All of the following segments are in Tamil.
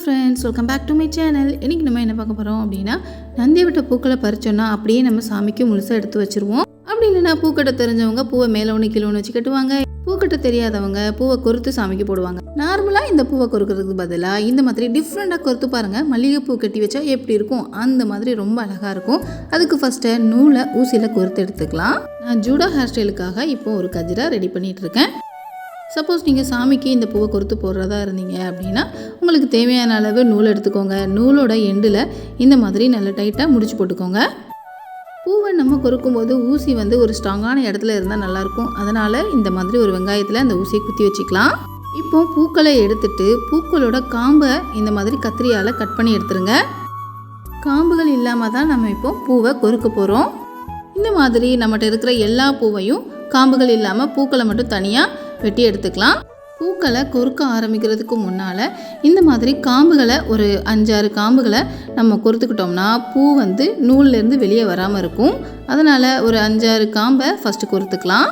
Friends welcome back to my channel இன்றைக்கி நம்ம என்ன பார்க்க போகிறோம் அப்படின்னா நந்தி விட்ட பூக்களை பறிச்சோன்னா அப்படியே நம்ம சாமிக்கு முழுசாக எடுத்து வச்சுருவோம். அப்படி இல்லைன்னா பூக்கட்ட தெரிஞ்சவங்க பூவை மேலே ஒன்று கீழே ஒன்று வச்சு கட்டுவாங்க. பூக்கட்ட தெரியாதவங்க பூவை கொறுத்து சாமிக்கு போடுவாங்க. நார்மலாக இந்த பூவை கொறுக்கிறதுக்கு பதிலாக இந்த மாதிரி டிஃப்ரெண்ட்டாக கொறுத்து பாருங்கள் மல்லிகைப்பூ கட்டி வச்சா எப்படி இருக்கும்? அந்த மாதிரி ரொம்ப அழகாக இருக்கும். அதுக்கு ஃபஸ்ட்டு நூலை ஊசியில் கொறுத்து எடுத்துக்கலாம். நான் ஜூடா ஹேர் ஸ்டைலுக்காக இப்போ ஒரு கஜிரா ரெடி பண்ணிகிட்டு இருக்கேன். சப்போஸ் நீங்கள் சாமிக்கு இந்த பூவை கொறுத்து போடுறதா இருந்தீங்க அப்படின்னா உங்களுக்கு தேவையான அளவு நூல் எடுத்துக்கோங்க. நூலோட எண்டில் இந்த மாதிரி நல்லா டைட்டாக முடிச்சு போட்டுக்கோங்க. பூவை நம்ம கொறுக்கும் போது ஊசி வந்து ஒரு ஸ்ட்ராங்கான இடத்துல இருந்தால் நல்லாயிருக்கும். அதனால் இந்த மாதிரி ஒரு வெங்காயத்தில் அந்த ஊசியை குத்தி வச்சுக்கலாம். இப்போ பூக்களை எடுத்துட்டு பூக்களோட காம்பை இந்த மாதிரி கத்திரியால் கட் பண்ணி எடுத்துருங்க. காம்புகள் இல்லாமல் தான் நம்ம இப்போ பூவை கொறுக்க போகிறோம் இந்த மாதிரி நம்மகிட்ட இருக்கிற எல்லா பூவையும் காம்புகள் இல்லாமல் பூக்களை மட்டும் தனியாக வெட்டி எடுத்துக்கலாம். பூக்களை கொறுக்க ஆரம்பிக்கிறதுக்கு முன்னால் இந்த மாதிரி காம்புகளை ஒரு அஞ்சாறு காம்புகளை நம்ம கொறுத்துக்கிட்டோம்னா பூ வந்து நூல்லேருந்து வெளியே வராமல் இருக்கும். அதனால் ஒரு அஞ்சாறு காம்பை ஃபஸ்ட்டு கொறுத்துக்கலாம்.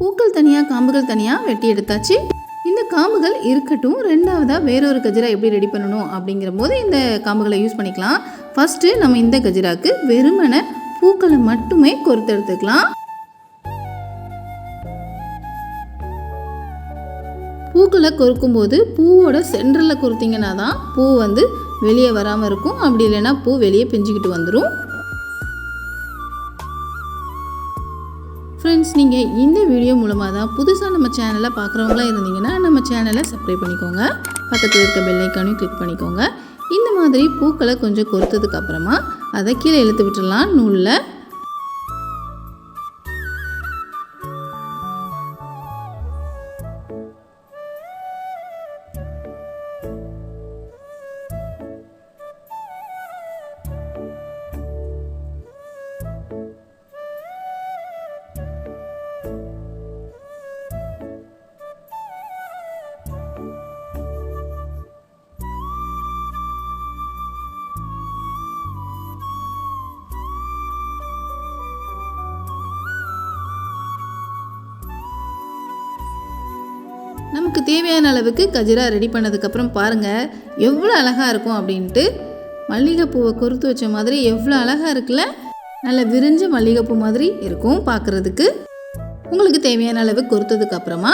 பூக்கள் தனியாக காம்புகள் தனியாக வெட்டி எடுத்தாச்சு. இந்த காம்புகள் இருக்கட்டும் ரெண்டாவதாக வேறொரு கஜிரா எப்படி ரெடி பண்ணணும் அப்படிங்கிற போது இந்த காம்புகளை யூஸ் பண்ணிக்கலாம். ஃபஸ்ட்டு நம்ம இந்த கஜிராக்கு வெறுமனை பூக்களை மட்டுமே கொறுத்து எடுத்துக்கலாம் பூக்களை கொறுக்கும் போது பூவோட சென்டரில் கொறுத்தீங்கன்னா தான் பூ வந்து வெளியே வராமல் இருக்கும். அப்படி இல்லைன்னா பூ வெளியே பிஞ்சுக்கிட்டு வந்துடும் ஃப்ரெண்ட்ஸ் நீங்கள் இந்த வீடியோ மூலமாக தான் புதுசாக நம்ம சேனலை பார்க்குறவங்களாம் இருந்தீங்கன்னா நம்ம சேனலை சப்ஸ்கிரைப் பண்ணிக்கோங்க. பக்கத்தில் இருக்க பெல் கிளிக் பண்ணிக்கோங்க. இந்த மாதிரி பூக்களை கொஞ்சம் கொறுத்ததுக்கப்புறமா அதை கீழே இழுத்து விட்டுடலாம் நூலில் நமக்கு தேவையான அளவுக்கு கஜிரா ரெடி பண்ணதுக்கப்புறம் பாருங்கள் எவ்வளோ அழகாக இருக்கும் அப்படின்ட்டு. மல்லிகைப்பூவை கொறுத்து வச்ச மாதிரி எவ்வளோ அழகாக இருக்குல்ல? நல்ல விரிஞ்ச மல்லிகைப்பூ மாதிரி இருக்கும் பார்க்குறதுக்கு உங்களுக்கு தேவையான அளவு கொறுத்ததுக்கப்புறமா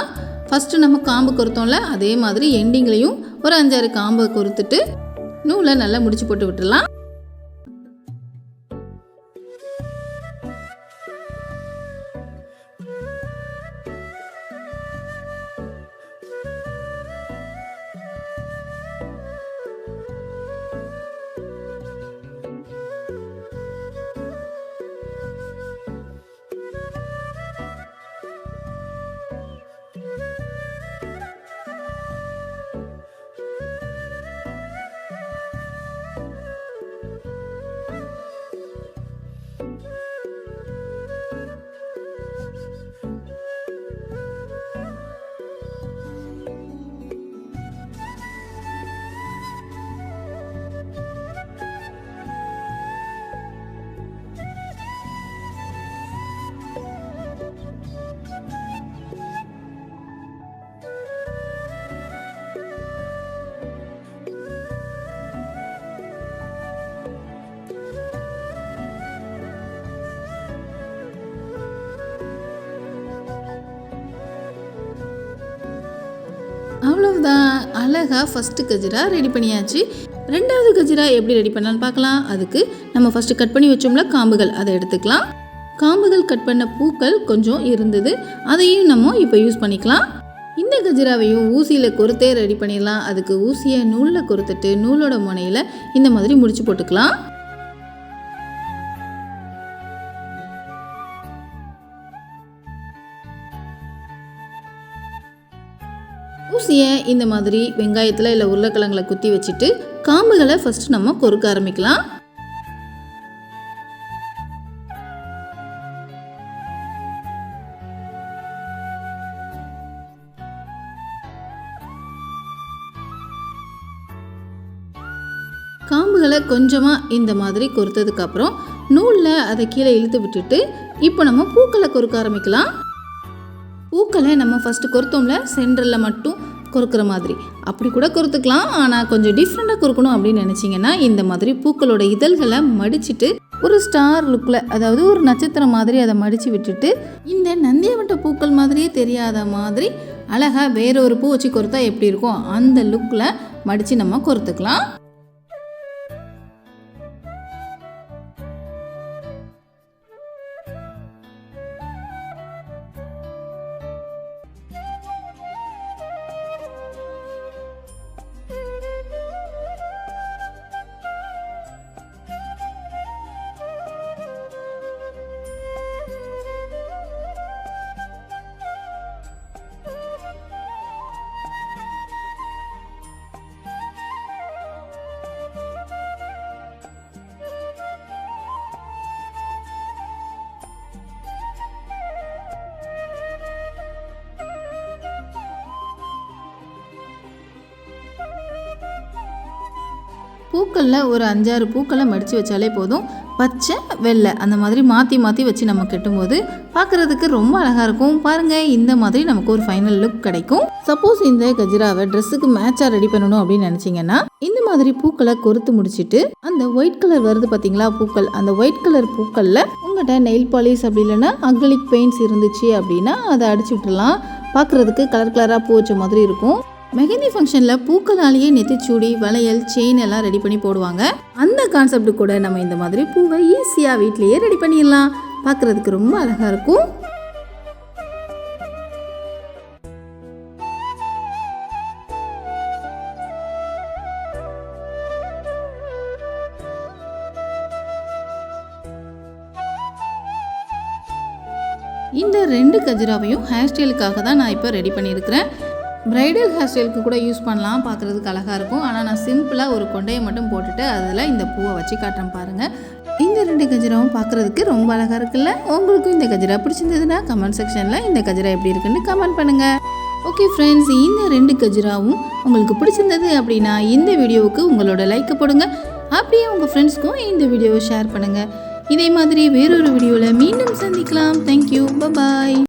ஃபஸ்ட்டு நம்ம காம்பு கொறுத்தோம்ல அதே மாதிரி எண்டிங்லேயும் ஒரு அஞ்சாறு காம்பை கொறுத்துட்டு நூலை நல்லா முடிச்சு போட்டு விட்டுடலாம் அவ்வளவுதான். அழகாக ஃபஸ்ட்டு கஜிரா ரெடி பண்ணியாச்சு. ரெண்டாவது கஜிரா எப்படி ரெடி பண்ணலான்னு பார்க்கலாம். அதுக்கு நம்ம ஃபஸ்ட்டு கட் பண்ணி வச்சோம்ல காம்புகள். அதை எடுத்துக்கலாம். காம்புகள் கட் பண்ண பூக்கள் கொஞ்சம் இருந்தது. அதையும் நம்ம இப்போ யூஸ் பண்ணிக்கலாம். இந்த கஜராவையும் ஊசியில் கொறுத்தே ரெடி பண்ணிடலாம். அதுக்கு ஊசியை நூலில் கொறுத்துட்டு நூலோட முனையில் இந்த மாதிரி முடிச்சு போட்டுக்கலாம். ஊசியை இந்த மாதிரி வெங்காயத்தில் இல்லை உருளைக்கிழங்குல குத்தி வச்சுட்டு காம்புகளை ஃபஸ்ட்டு நம்ம கொறுக்க ஆரம்பிக்கலாம். காம்புகளை கொஞ்சமாக இந்த மாதிரி கொறுத்ததுக்கப்புறம் நூலில் அதை கீழே இழுத்து விட்டுட்டு இப்போ நம்ம பூக்களை கொறுக்க ஆரம்பிக்கலாம். பூக்களை நம்ம ஃபஸ்ட்டு கொறுத்தோம்ல சென்டரில் மட்டும் கொறுக்கிற மாதிரி. அப்படி கூட குறுத்துக்கலாம். ஆனால் கொஞ்சம் டிஃப்ரெண்ட்டாக குறுக்கணும் அப்படின்னு நினச்சிங்கன்னா இந்த மாதிரி பூக்களோட இதழ்களை மடிச்சிட்டு ஒரு ஸ்டார் லுக்கில் அதாவது ஒரு நட்சத்திரம் மாதிரி அதை மடித்து விட்டுட்டு இந்த நந்தியவட்ட பூக்கள் மாதிரியே தெரியாத மாதிரி அழகாக வேற ஒரு பூ வச்சு கொறுத்தா எப்படி இருக்கும்? அந்த லுக்கில் மடித்து நம்ம கொறுத்துக்கலாம். பூக்களில் ஒரு அஞ்சாறு பூக்களை மடித்து வச்சாலே போதும். பச்சை வெள்ளை அந்த மாதிரி மாற்றி மாற்றி வச்சு நம்ம கட்டும்போது பார்க்குறதுக்கு ரொம்ப அழகாக இருக்கும். பாருங்கள் இந்த மாதிரி நமக்கு ஒரு ஃபைனல் லுக் கிடைக்கும். சப்போஸ் இந்த கஜிராவை ட்ரெஸ்ஸுக்கு மேட்சாக ரெடி பண்ணணும் அப்படின்னு நினச்சிங்கன்னா இந்த மாதிரி பூக்களை கொறுத்து முடிச்சிட்டு அந்த ஒயிட் கலர் வருது பார்த்தீங்களா பூக்கள்? அந்த ஒயிட் கலர் பூக்களில் உங்கள்கிட்ட நெயில் பாலிஷ் அப்படி இல்லைன்னா அக்லிக் பெயிண்ட்ஸ் இருந்துச்சு அப்படின்னா அதை அடிச்சு விட்டுலாம் பார்க்குறதுக்கு கலர் கலராக பூ வச்ச மாதிரி இருக்கும். மெஹந்தி ஃபங்க்ஷனில் பூக்களாலேயே நெத்திச்சூடி வளையல் செயின் எல்லாம் ரெடி பண்ணி போடுவாங்க. அந்த கான்செப்ட் கூட நம்ம இந்த மாதிரி பூவை ஈஸியாக வீட்லேயே ரெடி பண்ணிடலாம். பார்க்குறதுக்கு ரொம்ப அழகாக இருக்கும். இந்த ரெண்டு கஜிராவையும் ஹேர் ஸ்டைலுக்காக தான் நான் இப்போ ரெடி பண்ணியிருக்கிறேன். பிரைடல் ஹேர் ஸ்டைலுக்கு கூட யூஸ் பண்ணலாம். பார்க்குறதுக்கு அழகாக இருக்கும். ஆனால் நான் சிம்பிளாக ஒரு கொண்டையை மட்டும் போட்டுட்டு அதில் இந்த பூவை வச்சு காட்டுறேன் பாருங்கள் இந்த ரெண்டு கஜராவும் பார்க்குறதுக்கு ரொம்ப அழகாக இருக்குல்ல? உங்களுக்கும் இந்த கஜரா பிடிச்சிருந்ததுன்னா கமெண்ட் செக்ஷனில் இந்த கஜரா எப்படி இருக்குன்னு கமெண்ட் பண்ணுங்கள் ஓகே ஃப்ரெண்ட்ஸ் இந்த ரெண்டு கஜராவும் உங்களுக்கு பிடிச்சிருந்தது அப்படின்னா இந்த வீடியோவுக்கு உங்களோட லைக்கை போடுங்க. அப்படியே உங்கள் ஃப்ரெண்ட்ஸ்க்கும் இந்த வீடியோவை ஷேர் பண்ணுங்கள் இதே மாதிரி வேறொரு வீடியோவில் மீண்டும் சந்திக்கலாம். Thank you bye bye